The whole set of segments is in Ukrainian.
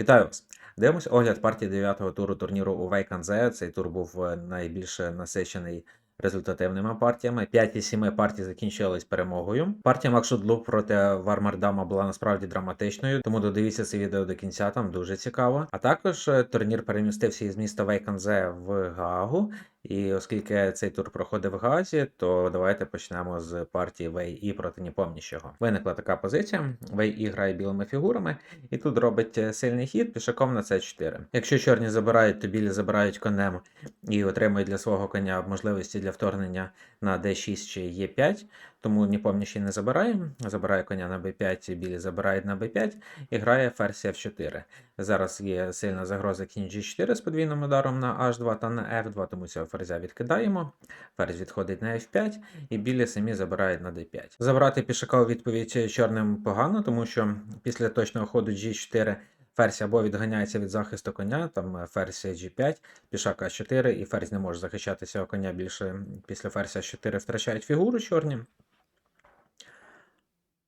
Вітаю вас! Дивимось огляд партії 9-го туру турніру у Вейканзе. Цей тур був найбільше найбільш насичений результативними партіями. 5 із 7 партій закінчились перемогою. Партія Макшудлу проти Вармардама була насправді драматичною, тому додивіться це відео до кінця, там дуже цікаво. А також е, турнір перемістився із міста Вейканзе в Гаагу. І оскільки цей тур проходив в Газі, то давайте почнемо з партії Вей І проти Ніпомніщого. Виникла така позиція. Вей І грає білими фігурами, і тут робить е, сильний хід пішаком на С4. Якщо чорні забирають, то білі забирають конем і отримують для свого коня можливості для вторгнення на d6 чи e5, тому Ніпомніщий не забирає. Забирає коня на b5, білі забирають на b5 і грає ферзь f4. Зараз є сильна загроза кінь g4 з подвійним ударом на h2 та на f2, тому цього ферзя відкидаємо. Ферзь відходить на f5, і білі самі забирають на d5. Забрати пішака у відповідь чорним погано, тому що після точного ходу g4 ферзь або відганяється від захисту коня, там ферзь g5, пішак а4, і ферзь не може захищати цього коня більше після ферзя 4 втрачають фігуру чорні.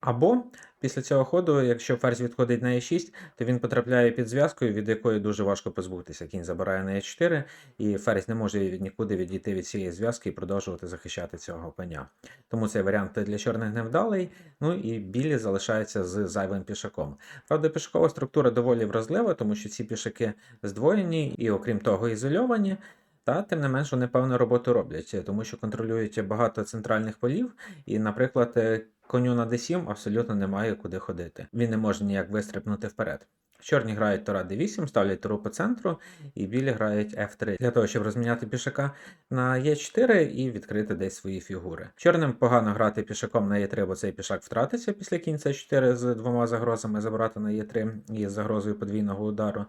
Або після цього ходу, якщо ферзь відходить на e6, то він потрапляє під зв'язкою, від якої дуже важко позбутися. Кінь забирає на e4, і ферзь не може нікуди відійти від цієї зв'язки і продовжувати захищати цього коня. Тому цей варіант для чорних невдалий. Ну і білі залишаються з зайвим пішаком. Правда, пішакова структура доволі вразлива, тому що ці пішаки здвоєні і, окрім того, ізольовані. Та тим не менш вони певну роботу роблять, тому що контролюють багато центральних полів, і, наприклад, е, коню на d7 абсолютно немає куди ходити. Він не може ніяк вистрибнути вперед. Чорні грають Тора d8, ставлять туру по центру, і білі грають f3 для того, щоб розміняти пішака на e4 і відкрити десь свої фігури. Чорним погано грати пішаком на e3, бо цей пішак втратиться після кінця 4 з двома загрозами забрати на e3 і з загрозою подвійного удару.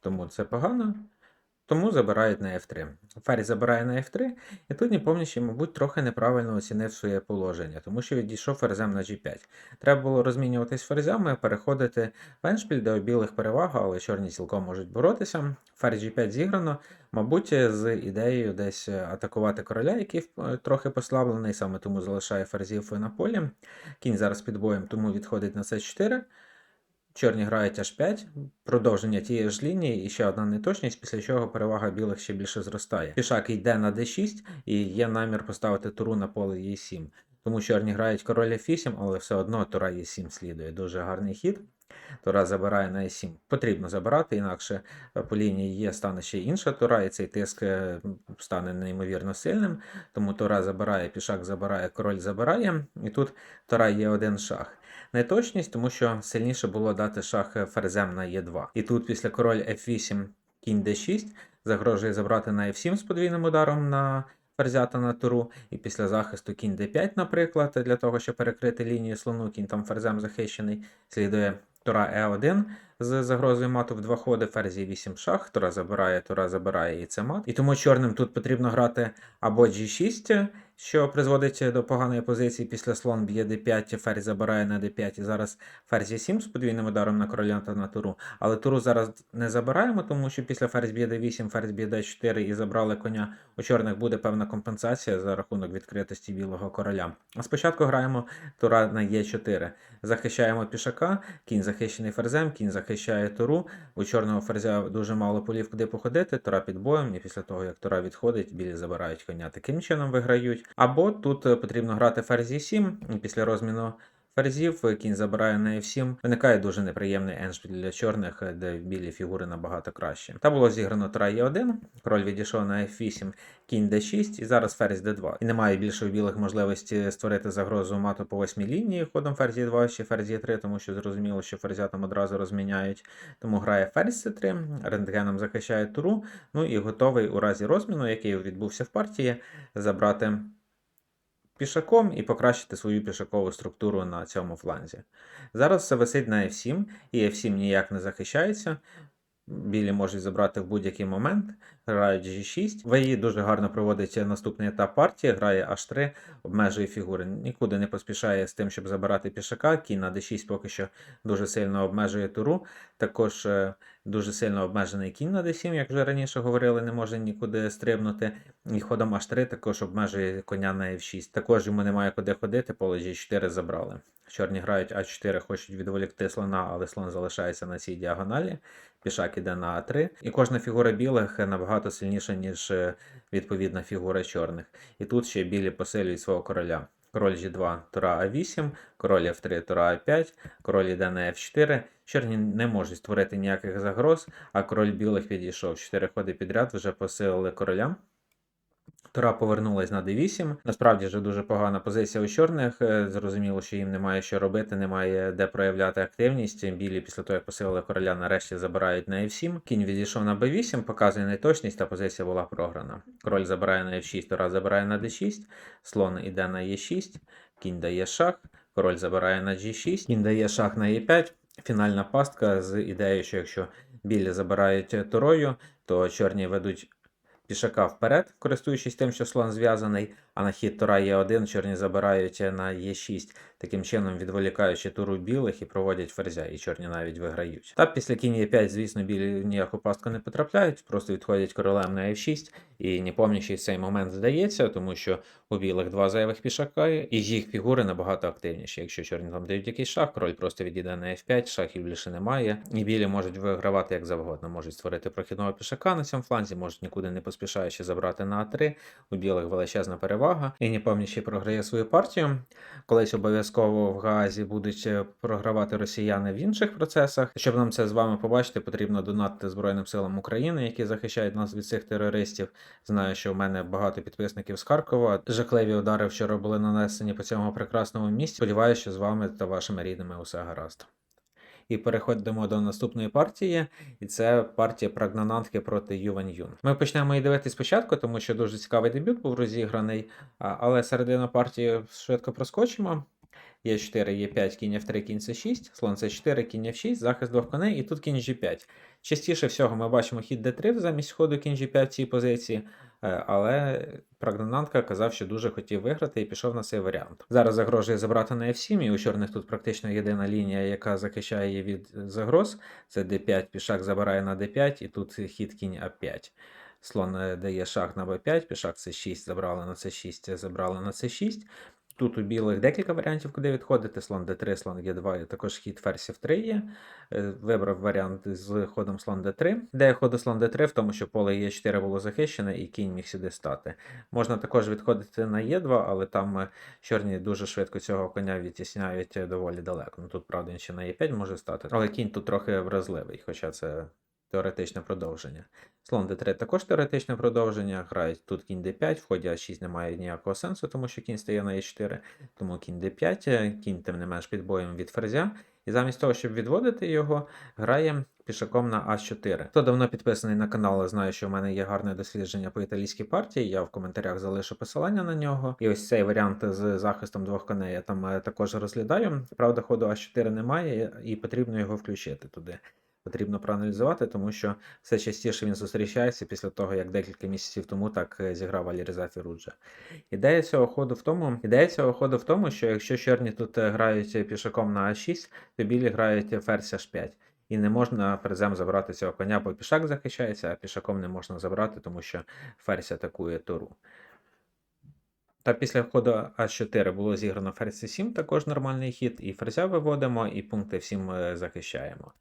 Тому це погано. Тому забирають на F3. Ферзь забирає на F3, і тут Непомнящий, мабуть, трохи неправильно оцінив своє положення, тому що відійшов ферзем на G5. Треба було розмінюватись ферзями, переходити в еншпіль, де у білих перевага, але чорні цілком можуть боротися. Ферзь G5 зіграно, мабуть, з ідеєю десь атакувати короля, який трохи послаблений, саме тому залишає ферзів на полі. Кінь зараз під боєм, тому відходить на c4. Чорні грають аж 5, продовження тієї ж лінії і ще одна неточність, після чого перевага білих ще більше зростає. Пішак йде на d6 і є намір поставити туру на поле e7. Тому чорні грають король f8, але все одно тура e7 слідує. Дуже гарний хід. Тура забирає на e7. Потрібно забирати, інакше по лінії є стане ще інша тура, і цей тиск е, стане неймовірно сильним. Тому тура забирає, пішак забирає, король забирає. І тут тура є один шах. Неточність, тому що сильніше було дати шах ферзем на Е2. І тут після король F8, кінь D6 загрожує забрати на F7 з подвійним ударом на ферзята на туру. І після захисту кінь D5, наприклад, для того, щоб перекрити лінію слону, кінь там ферзем захищений, слідує тура Е1 з загрозою мату в два ходи, ферзі 8 шах, тура забирає, тура забирає і це мат. І тому чорним тут потрібно грати або G6, що призводить до поганої позиції після слон б'є d5, ферзь забирає на d5, і зараз ферзь 7 з подвійним ударом на короля та на туру. Але туру зараз не забираємо, тому що після ферзь б'є d8, ферзь б'є d4 і забрали коня. У чорних буде певна компенсація за рахунок відкритості білого короля. А спочатку граємо тура на e4. Захищаємо пішака, кінь захищений ферзем, кінь захищає туру. У чорного ферзя дуже мало полів, куди походити, тура під боєм, і після того, як тура відходить, білі забирають коня. Таким чином виграють. Або тут е, потрібно грати ферзі 7 після розміну ферзів, кінь забирає на F7. Виникає дуже неприємний еншпіль для чорних, е, де білі фігури набагато краще. Та було зіграно тура Е1, король відійшов на F8, кінь D6 і зараз ферзь D2. І немає більше у білих можливості створити загрозу мату по восьмій лінії ходом ферзі 2 чи ферзі 3, тому що зрозуміло, що ферзя там одразу розміняють. Тому грає ферзь C3, рентгеном захищає туру, ну і готовий у разі розміну, який відбувся в партії, забрати пішаком і покращити свою пішакову структуру на цьому фланзі. Зараз все висить на F7, і F7 ніяк не захищається. Білі можуть забрати в будь-який момент, грають G6. ВАї дуже гарно проводить наступний етап партії, грає H3, обмежує фігури. Нікуди не поспішає з тим, щоб забирати пішака. Кінь на D6 поки що дуже сильно обмежує туру. Також е, дуже сильно обмежений кінь на d7, як вже раніше говорили, не може нікуди стрибнути. І ходом h3 також обмежує коня на f6. Також йому немає куди ходити, поле g4 забрали. Чорні грають а4, хочуть відволікти слона, але слон залишається на цій діагоналі. Пішак іде на а3. І кожна фігура білих набагато сильніша, ніж е, відповідна фігура чорних. І тут ще білі посилюють свого короля. Король G2, тура А8, король F3, тура А5, король йде на F4. Чорні не можуть створити ніяких загроз, а король білих підійшов. Чотири ходи підряд вже посилили короля. Тура повернулась на d8. Насправді вже дуже погана позиція у чорних. Е, Зрозуміло, що їм немає що робити, немає де проявляти активність. Білі після того, як посилили короля, нарешті забирають на f7. Кінь відійшов на b8, показує неточність, та позиція була програна. Король забирає на f6, тура забирає на d6, слон іде на e6, кінь дає шах, король забирає на g6, кінь дає шах на e5. Фінальна пастка з ідеєю, що якщо білі забирають турою, то чорні ведуть пішака вперед, користуючись тим, що слон зв'язаний, а на хід тура Е1 чорні забирають на Е6, таким чином відволікаючи туру білих і проводять ферзя, і чорні навіть виграють. Та після кінь Е5, звісно, білі ніяку пастку не потрапляють, просто відходять королем на F6, і не помнящий цей момент здається, тому що у білих два зайвих пішака, і їх фігури набагато активніші. Якщо чорні там дають якийсь шах, король просто відійде на F5, шахів більше немає, і білі можуть вигравати як завгодно, можуть створити прохідного пішака на цьому фланзі, можуть нікуди не поспішаючи забрати на А3, у білих величезна перевага, і не помнящий програє свою партію. Колись обов'язково в Гаазі будуть е, програвати росіяни в інших процесах. Щоб нам це з вами побачити, потрібно донатити Збройним силам України, які захищають нас від цих терористів. Знаю, що в мене багато підписників з Харкова. Жахливі удари вчора були нанесені по цьому прекрасному місці. Сподіваюся, що з вами та вашими рідними усе гаразд. І переходимо до наступної партії, і це партія Прагнанантки проти Юван Юн. Ми почнемо її дивитися спочатку, тому що дуже цікавий дебют був розіграний, але середину партії швидко проскочимо. Є 4, є 5, кінь F3, кінь C6, слон C4, кінь F6, захист двох коней, і тут кінь G5. Частіше всього ми бачимо хід D3 замість ходу кінь G5 в цій позиції, але Прагнанантка казав, що дуже хотів виграти і пішов на цей варіант. Зараз загрожує забрати на F7, і у чорних тут практично єдина лінія, яка захищає її від загроз. Це D5, пішак забирає на D5, і тут хід кінь А5. Слон е, дає шах на b5, пішак c6 забрали на c6, забрали на c6. Тут у білих декілька варіантів, куди відходити. Слон d3, слон g2, і також хід ферзь f3 є. Е, Вибрав варіант з ходом слон d3. Де ходу слон d3, в тому, що поле e4 було захищене і кінь міг сюди стати. Можна також відходити на e2, але там е, чорні дуже швидко цього коня відтісняють е, доволі далеко. Ну тут, правда, він ще на e5 може стати. Але кінь тут трохи вразливий, хоча це теоретичне продовження. Слон d3 також теоретичне продовження. Грають тут кінь d5, в ході а6 немає ніякого сенсу, тому що кінь стає на e4, тому кінь d5, е, кінь тим не менш під боєм від ферзя. І замість того, щоб відводити його, грає пішаком на а4. Хто давно підписаний на канал, знає, що в мене є гарне дослідження по італійській партії. Я в коментарях залишу посилання на нього. І ось цей варіант з захистом двох коней я там е, також розглядаю. Правда, ходу а4 немає, і потрібно його включити туди потрібно проаналізувати, тому що все частіше він зустрічається після того, як декілька місяців тому так е, зіграв Валерій Фіруджа. Ідея цього ходу в тому, ідея цього ходу в тому, що якщо чорні тут е, грають пішаком на А6, то білі грають ферзь H5. І не можна ферзем забрати цього коня, бо пішак захищається, а пішаком не можна забрати, тому що ферзь атакує туру. Та після ходу А4 було зіграно ферзь С7, також нормальний хід, і ферзя виводимо, і пункти F7 е, захищаємо.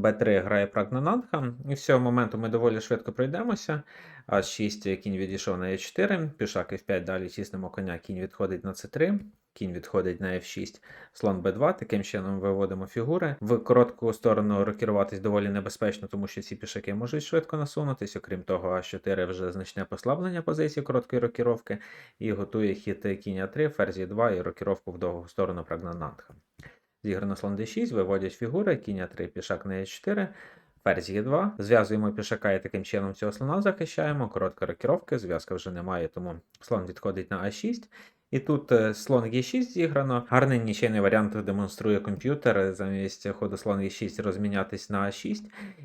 Б3 грає Прагнананха, і з цього моменту ми доволі швидко пройдемося. А6 кінь відійшов на Е4, пішак F5, далі тіснемо коня, кінь відходить на С3, кінь відходить на F6, слон Б2, таким чином виводимо фігури. В коротку сторону рокіруватись доволі небезпечно, тому що ці пішаки можуть швидко насунутися. Окрім того, А4 вже значне послаблення позиції короткої рокіровки і готує хід кінь А3, ферзь Е2 і рокіровку в довгу сторону Прагнананха. Зіграно слон d6, виводять фігури, кінь А3, пішак на e4, ферзь Е2. Зв'язуємо пішака і таким чином цього слона захищаємо. Коротка рокіровка, зв'язка вже немає, тому слон відходить на А6. І тут е, слон Е6 зіграно. Гарний нічийний варіант демонструє комп'ютер. Замість ходу слон Е6 розмінятись на А6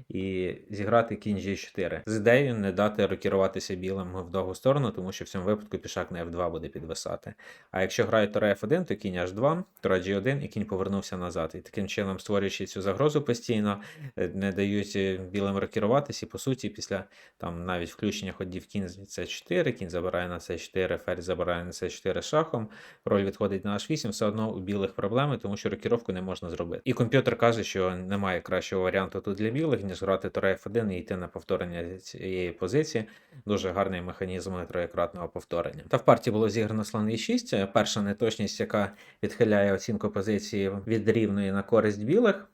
і зіграти кінь G4. З ідеєю не дати рокіруватися білим в довгу сторону, тому що в цьому випадку пішак на F2 буде підвисати. А якщо грають тура F1, то кінь H2, тура G1 і кінь повернувся назад. І таким чином, створюючи цю загрозу постійно, е, не дають е, білим рокіруватися, і по суті, після там навіть включення ходів кінь з C4, кінь забирає на C4, ферзь забирає на C4 шахом, король відходить на H8, все одно у білих проблеми, тому що рокіровку не можна зробити. І комп'ютер каже, що немає кращого варіанту тут для білих, ніж грати тура F1 і йти на повторення цієї позиції. Дуже гарний механізм троєкратного повторення. Та в партії було зіграно слон E6, перша неточність, яка відхиляє оцінку позиції від рівної на користь білих.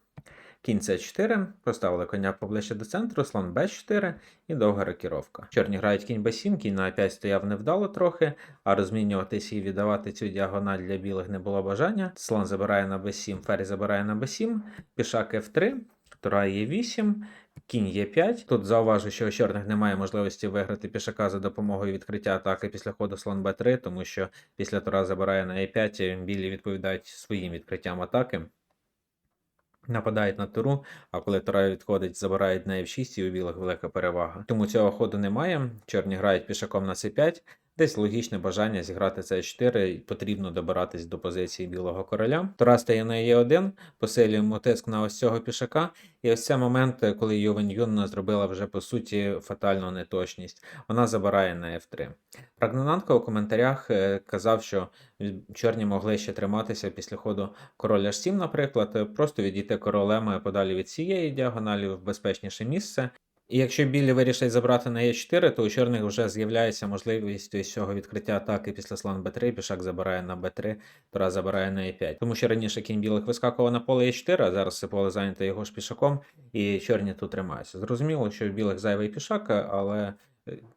Кінь С4, поставили коня поближче до центру, слон Б4 і довга рокіровка. Чорні грають кінь Б7, кінь на 5 стояв невдало трохи, а розмінюватись і віддавати цю діагональ для білих не було бажання. Слон забирає на Б7, ферзь забирає на Б7, пішак F3, тура Е8, кінь Е5. Тут зауважу, що у чорних немає можливості виграти пішака за допомогою відкриття атаки після ходу слон Б3, тому що після тура забирає на Е5, білі відповідають своїм відкриттям атаки. Нападають на туру, а коли тура відходить, забирають на F6 і у білих велика перевага. Тому цього ходу немає. Чорні грають пішаком на C5. Десь логічне бажання зіграти C4, і потрібно добиратись до позиції білого короля. Тура стає на Е1, посилюємо тиск на ось цього пішака. І ось це момент, коли Ювен Юнна зробила вже по суті фатальну неточність. Вона забирає на F3. Прагнананка у коментарях е, казав, що чорні могли ще триматися після ходу король H7, наприклад, просто відійти королем подалі від цієї діагоналі в безпечніше місце. І якщо білі вирішать забрати на Е4, то у чорних вже з'являється можливість із цього відкриття атаки після слон Б3, пішак забирає на Б3, тура забирає на Е5. Тому що раніше кінь білих вискакував на поле Е4, а зараз це поле зайняте його ж пішаком, і чорні тут тримаються. Зрозуміло, що у білих зайвий пішак, але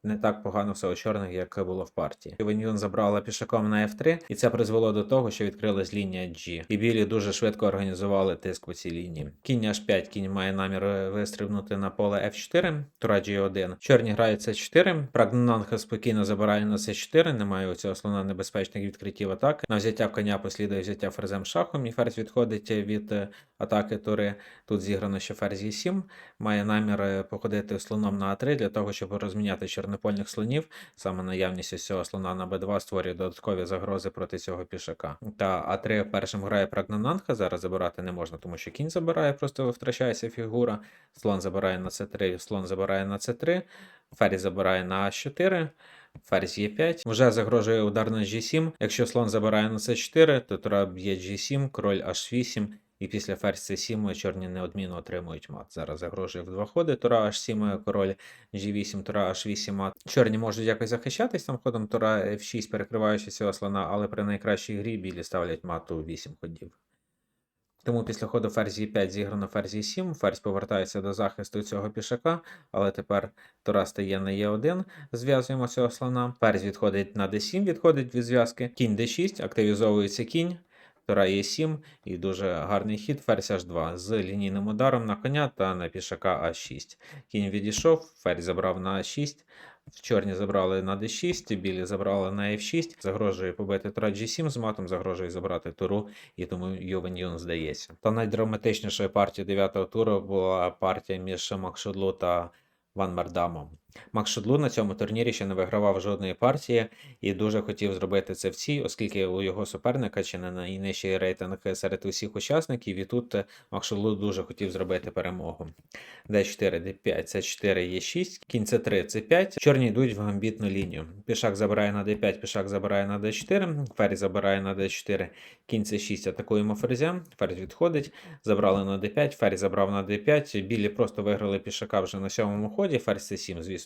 не так погано все у чорних, як було в партії. Венюн забрала пішаком на F3, і це призвело до того, що відкрилась лінія G. І білі дуже швидко організували тиск по цій лінії. Кінь H5, кінь має намір е, вистрибнути на поле F4, тура G1. Чорні грають C4, Прагнананха спокійно забирає на C4, немає у цього слона небезпечних відкриттів атаки. На взяття коня послідує взяття ферзем шахом, і ферзь відходить від е, атаки тури. Тут зіграно ще ферзь E7, має намір е, походити слоном на А3 для того, щоб розміняти чорнопольних слонів. Саме наявність ось цього слона на Б2 створює додаткові загрози проти цього пішака. Та А3 першим грає Прагнананха, зараз забирати не можна, тому що кінь забирає, просто втрачається фігура. Слон забирає на С3, слон забирає на С3, ферзь забирає на А4. Ферзь Е5. Вже загрожує удар на G7. Якщо слон забирає на С4, то тура б'є G7, король H8. І після ферзь C7 чорні неодмінно отримують мат. Зараз загрожує в два ходи. Тура H7, король G8, тура H8 мат. Чорні можуть якось захищатись там ходом тура F6, перекриваючи цього слона, але при найкращій грі білі ставлять мату 8 ходів. Тому після ходу ферзь e5 зіграно ферзь e7, ферзь повертається до захисту цього пішака, але тепер тура стає на e1, зв'язуємо цього слона. Ферзь відходить на d7, відходить від зв'язки. Кінь d6, активізовується кінь. Тура Е7 і дуже гарний хід ферзь H2 з лінійним ударом на коня та на пішака А6. Кінь відійшов, ферзь забрав на А6. В чорні забрали на d6, білі забрали на f6. Загрожує побити тура g7 з матом, загрожує забрати туру, і тому Ювен Юн здається. Та найдраматичнішою партією 9-го туру була партія між Макшудлу та Ван Мардамом. Макс Шудлу на цьому турнірі ще не вигравав жодної партії і дуже хотів зробити це в цій, оскільки у його суперника чи не найнижчий рейтинг серед усіх учасників, і тут Макс Шудлу дуже хотів зробити перемогу. d4, d5, c4, e6, кінь c3, c5. Чорні йдуть в гамбітну лінію. Пішак забирає на d5, пішак забирає на d4, ферзь забирає на d4, кінь c6, атакуємо ферзя, ферзь відходить, забрали на d5, ферзь забрав на d5, білі просто виграли пішака вже на сьомому ході, ферзь c7, звісно.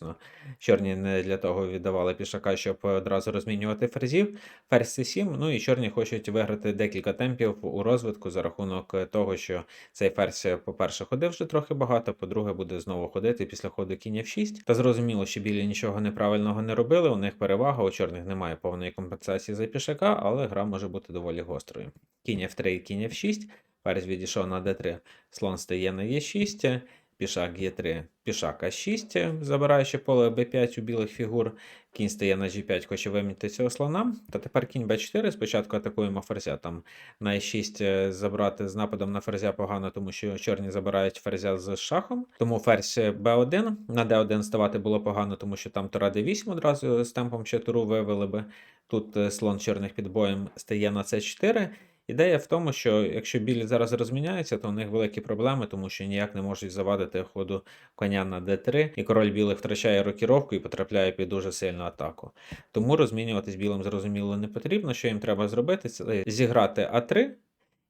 Чорні не для того віддавали пішака, щоб одразу розмінювати ферзів. Ферзь c7, ну і чорні хочуть виграти декілька темпів у розвитку за рахунок того, що цей ферзь, по-перше, ходив вже трохи багато, по-друге, буде знову ходити після ходу кінь f6. Та зрозуміло, що білі нічого неправильного не робили. У них перевага, у чорних немає повної компенсації за пішака, але гра може бути доволі гострою. Кінь f3, кінь f6, ферзь відійшов на d3, слон стає на e6. Пішак Е3, пішак А6, забираючи поле Б5 у білих фігур. Кінь стає на G5, хоче вимінити цього слона. Та тепер кінь Б4. Спочатку атакуємо ферзя. Там на Е6 е, забрати з нападом на ферзя погано, тому що чорні забирають ферзя з шахом. Тому ферзь Б1. На Д1 ставати було погано, тому що там Тура Д8 одразу з темпом ще туру вивели би. Тут е, слон чорних під боєм стає на С4. Ідея в тому, що якщо білі зараз розміняються, то у них великі проблеми, тому що ніяк не можуть завадити ходу коня на d3, і король білих втрачає рокіровку і потрапляє під дуже сильну атаку. Тому розмінюватись білим зрозуміло не потрібно. Що їм треба зробити, це зіграти А3.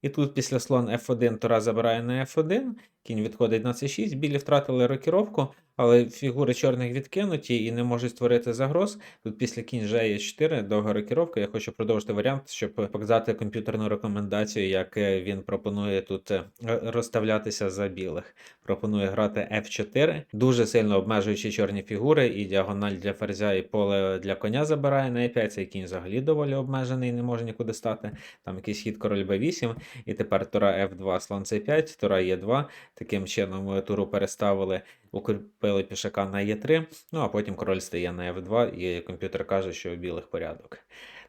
І тут після слон F1 Тура забирає на F1, кінь відходить на C6, білі втратили рокіровку, але фігури чорних відкинуті і не можуть створити загроз. Тут після кінь G4 довга рокіровка. Я хочу продовжити варіант, щоб показати комп'ютерну рекомендацію, як е, він пропонує тут е, розставлятися за білих. Пропонує грати F4, дуже сильно обмежуючи чорні фігури, і діагональ для ферзя і поле для коня забирає на E5. Цей кінь взагалі доволі обмежений, не може нікуди стати. Там якийсь хід король b8, і тепер тура F2, слон C5, тура Е2. Таким чином е, туру переставили, укріпили пішака на Е3, ну а потім король стає на F2, і комп'ютер каже, що у білих порядок.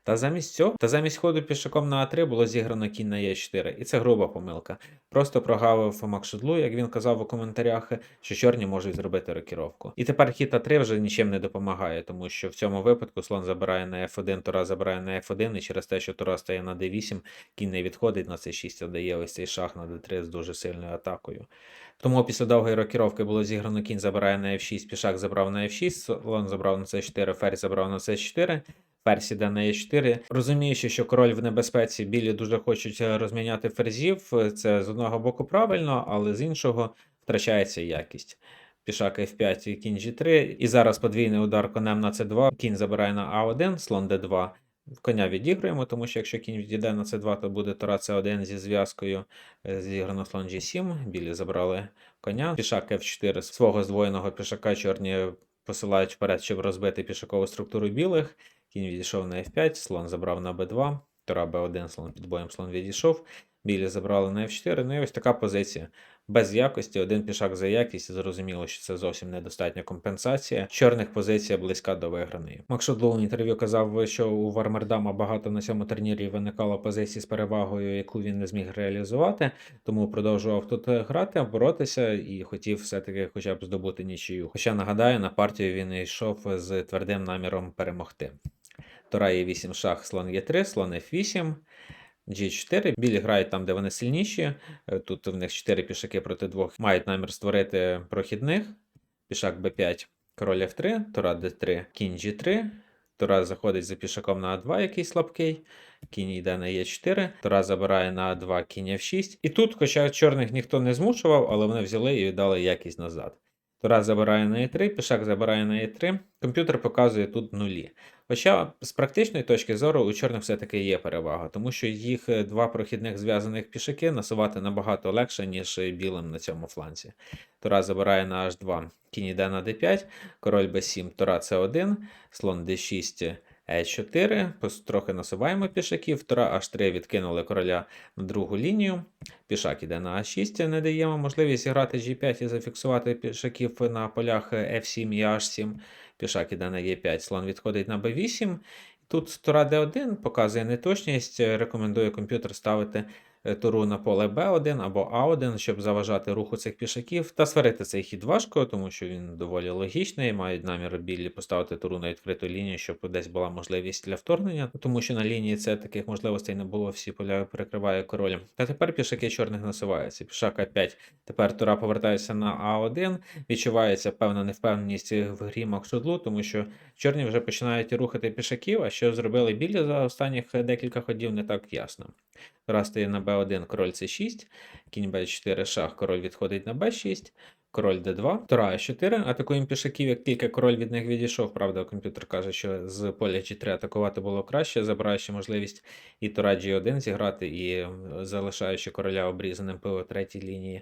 Та замість цього, та замість ходу пішаком на А3 було зіграно кінь на Е4, і це груба помилка. Просто прогавив Макшудлу, як він казав у коментарях, що чорні можуть зробити рокіровку. І тепер хід А3 вже нічим не допомагає, тому що в цьому випадку слон забирає на F1, Тура забирає на F1, і через те, що Тура стає на D8, кінь не відходить на C6, а дає ось цей шах на D3 з дуже сильною атакою. Тому після довгої рокіровки було зіграно кінь забирає на F6, пішак забрав на F6, слон забрав на C4, ферзь забрав на C4. Ферзь іде на Е4. Розуміючи, що король в небезпеці, білі дуже хочуть е, розміняти ферзів. Це з одного боку правильно, але з іншого втрачається якість. Пішак F5 і кінь G3. І зараз подвійний удар конем на C2. Кінь забирає на А1, слон D2. Коня відіграємо, тому що якщо кінь відійде на С2, то буде Тура С1 зі зв'язкою. Е, Зіграно слон G7. Білі забрали коня. Пішак F4 свого здвоєного пішака чорні посилають вперед, щоб розбити пішакову структуру білих. Кінь відійшов на F5, слон забрав на B2, Тура B1, слон під боєм, слон відійшов. Білі забрали на F4. Ну і ось така позиція. Без якості, один пішак за якість, зрозуміло, що це зовсім недостатня компенсація. Чорних позиція близька до виграної. Макшодлоу в інтерв'ю казав, що у Вармердама багато на цьому турнірі виникало позицій з перевагою, яку він не зміг реалізувати, тому продовжував тут грати, боротися і хотів все-таки хоча б здобути нічию. Хоча нагадаю, на партію він йшов з твердим наміром перемогти. Тура є 8 шах, слон Е3, слон F8. G4. Білі грають там, де вони сильніші. Е, Тут в них 4 пішаки проти двох мають намір створити прохідних. Пішак B5, король F3, Тура D3, кінь G3. Тура заходить за пішаком на А2, який слабкий. Кінь йде на Е4, Тура забирає на А2, кінь F6. І тут, хоча чорних ніхто не змушував, але вони взяли і віддали якість назад. Тура забирає на Е3, пішак забирає на Е3. Комп'ютер показує тут нулі. Хоча з практичної точки зору у чорних все-таки є перевага, тому що їх е, два прохідних зв'язаних пішаки насувати набагато легше, ніж білим на цьому фланці. Тура забирає на H2, кінь іде на D5, король B7, Тура C1, слон D6. Е4, трохи насуваємо пішаків, Тура H3 відкинули короля на другу лінію. Пішак іде на А6, не даємо можливість грати G5 і зафіксувати пішаків на полях F7 і H7. Пішак іде на Е5, слон відходить на b8. Тут Тура D1 показує неточність. Рекомендує комп'ютер ставити туру на поле Б1 або А1, щоб заважати руху цих пішаків. Та сварити цей хід важко, тому що він доволі логічний. Мають намір білі поставити туру на відкриту лінію, щоб десь була можливість для вторгнення, тому що на лінії це таких можливостей не було, всі поля перекриває король. Та тепер пішаки чорних насуваються. Пішак А5. Тепер тура повертається на А1. Відчувається певна невпевненість в грі Макшудлу, тому що чорні вже починають рухати пішаків, а що зробили білі за останніх декілька ходів, не так ясно. Тура стає на Б1, король С6, кінь Б4, шах, король відходить на b6, король Д2, Тура Е4, атакуємо пішаків, як тільки король від них відійшов. Правда, комп'ютер каже, що з поля G3 атакувати було краще, забираючи можливість і Тура G1 зіграти, і залишаючи короля обрізаним по третій лінії.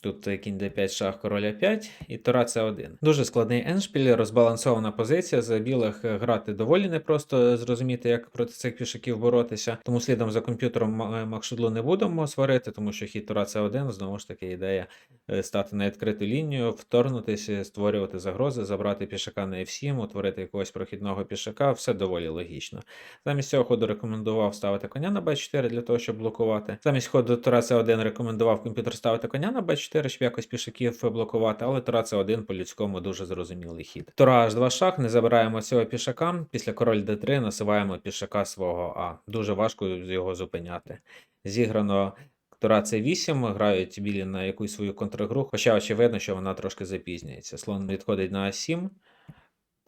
Тут кінь d5, шах, король а5 і тура c1. Дуже складний еншпіль, розбалансована позиція. За білих е, грати доволі непросто зрозуміти, як проти цих пішаків боротися. Тому слідом за комп'ютером е, Макшудлу не будемо сварити, тому що хід тура c1 знову ж таки ідея е, стати на відкриту лінію, вторгнутися, створювати загрози, забрати пішака на f7, утворити якогось прохідного пішака. Все доволі логічно. Замість цього ходу рекомендував ставити коня на b4 для того, щоб блокувати. Замість ходу тура c1 рекомендував комп'ютер ставити коня на b4, щоб якось пішаків блокувати, але тура c1 по-людському дуже зрозумілий хід. Тура h2 шах, не забираємо цього пішака. Після король d3 насиваємо пішака свого А. Дуже важко його зупиняти. Зіграно Тура c8, грають білі на якусь свою контргру, хоча очевидно, що вона трошки запізнюється. Слон відходить на А7,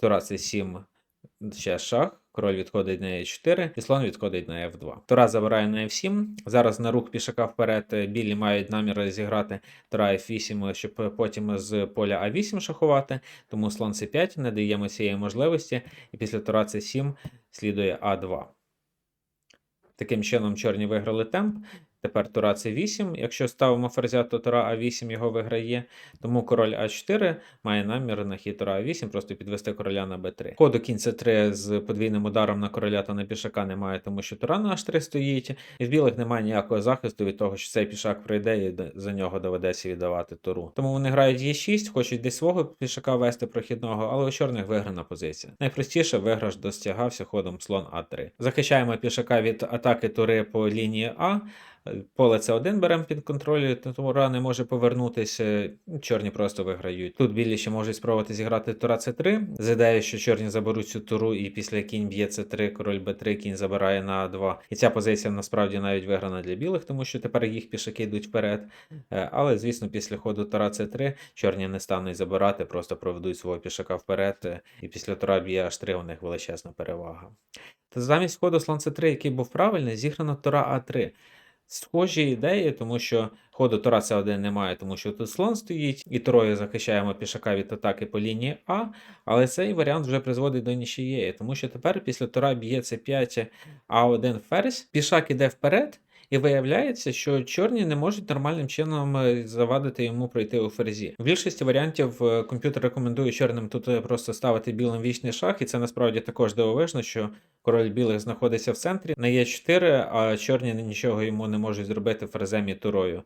Тура c7, ще шах, король відходить на e4, і слон відходить на f2. Тура забирає на f7. Зараз на рух пішака вперед е, білі мають намір зіграти Тура f8, щоб потім з поля а8 шахувати, тому слон c5 не даємо цієї можливості, і після Тура c7 слідує а2. Таким чином, чорні виграли темп. Тепер Тура c8. Якщо ставимо ферзя, то Тура а8 його виграє. Тому король а4 має намір на хід Тура а8 просто підвести короля на b3. Ходу кінь c3 з подвійним ударом на короля та на пішака немає, тому що Тура на h3 стоїть. І в білих немає ніякого захисту від того, що цей пішак прийде і за нього доведеться віддавати туру. Тому вони грають e6, хочуть десь свого пішака вести прохідного, але у чорних виграна позиція. Найпростіше виграш достягався ходом слон а3. Захищаємо пішака від атаки тури по лінії А. Поле це 1 беремо під контроль, Тура не може повернутися. Чорні просто виграють. Тут білі ще можуть спробувати зіграти Тура С3 з ідеєю, що чорні заберуть цю туру, і після кінь б'є С3, король Б3, кінь забирає на А2. І ця позиція насправді навіть виграна для білих, тому що тепер їх пішаки йдуть вперед. Е, Але, звісно, після ходу Тура С3 чорні не стануть забирати, просто проведуть свого пішака вперед. е, І після Тура б'є H3 у них величезна перевага. Та замість ходу слон С3, який був правильний, зіграно Тура А3. Схожі ідеї, тому що ходу Тараса С1 немає, тому що тут слон стоїть, і троє захищаємо пішака від атаки по лінії А, але цей варіант вже призводить до нічиєї, тому що тепер після Тора б'є С5 А1 ферзь, пішак іде вперед, і виявляється, що чорні не можуть нормальним чином е, завадити йому пройти у ферзі. В більшості варіантів е, комп'ютер рекомендує чорним тут е, просто ставити білим вічний шах, і це насправді також дивовижно, що король білих знаходиться в центрі на Е4, а чорні нічого йому не можуть зробити ферзем і турою.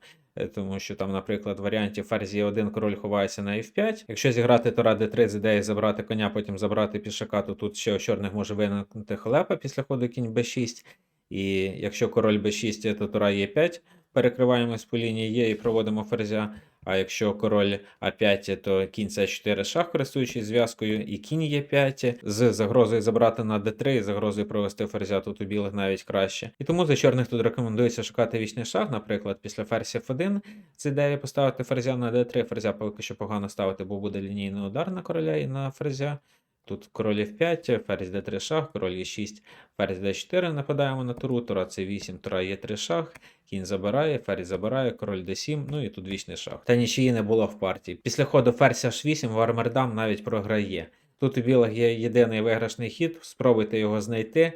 Тому що там, наприклад, в варіанті ферзі 1 король ховається на F5. Якщо зіграти Тура D3 з ідеєю забрати коня, потім забрати пішака, то тут ще у чорних може виникнути халепа після ходу кінь b6. І якщо король b6, то Тура Е5, перекриваємось по лінії Е і проводимо ферзя. А якщо король А5, то кінь С4 шах, користуючись зв'язкою, і кінь Е5 з загрозою забрати на d3 і загрозою провести ферзя тут у білих навіть краще. І тому за чорних тут рекомендується шукати вічний шах, наприклад, після ферзь F1 з ідеєю поставити ферзя на d3, ферзя поки що погано ставити, бо буде лінійний удар на короля і на ферзя. Тут король F5, ферзь d3 шах, король Е6, ферзь d4 нападаємо на туру, тура c8, тура є 3 шах, кінь забирає, ферзь забирає, король d7, ну і тут вічний шах. Та нічиї не було в партії. Після ходу ферзь h8 Вармердам навіть програє. Тут у білих є єдиний виграшний хід, спробуйте його знайти.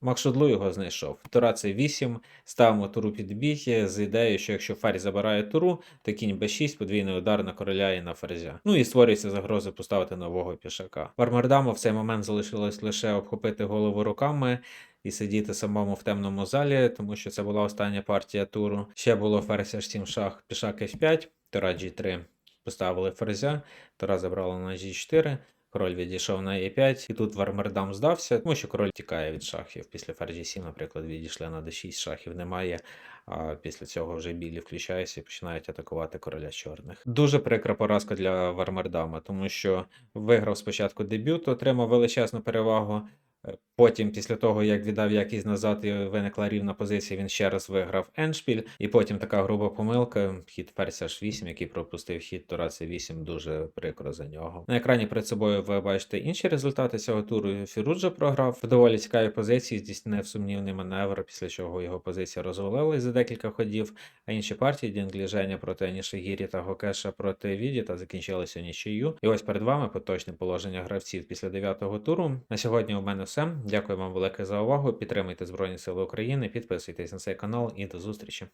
Макшудлу його знайшов. Тура це 8, ставимо туру під бій з ідеєю, що якщо ферзь забирає туру, то кінь b6, подвійний удар на короля і на ферзя. Ну і створюється загроза поставити нового пішака. Вармердаму в цей момент залишилось лише обхопити голову руками і сидіти самому в темному залі, тому що це була остання партія туру. Ще було ферзь h7 шах, пішак f5, тура g3. Поставили ферзя, тура забрала на g4. Король відійшов на e5, і тут Вармердам здався, тому що король тікає від шахів. Після ферзі 7, наприклад, відійшли на d6, шахів немає. А після цього вже білі включаються і починають атакувати короля чорних. Дуже прикра поразка для Вармердама, тому що виграв спочатку дебют, отримав величезну перевагу. Потім, після того, як віддав якість назад і виникла рівна позиція, він ще раз виграв Еншпіль. І потім така груба помилка. Хід ферзь H8, який пропустив хід Тура C8, дуже прикро за нього. На екрані перед собою ви бачите інші результати цього туру. Фіруджа програв в доволі цікавій позиції, здійснив сумнівний маневр, після чого його позиція розвалилась за декілька ходів. А інші партії Дінглі Женя проти Анішигірі та Гокеша проти Віді та закінчилися нічию. І ось перед вами поточне положення гравців після дев'ятого туру. На сьогодні у мене все. Дякую вам велике за увагу. Підтримуйте Збройні Сили України, підписуйтесь на цей канал і до зустрічі.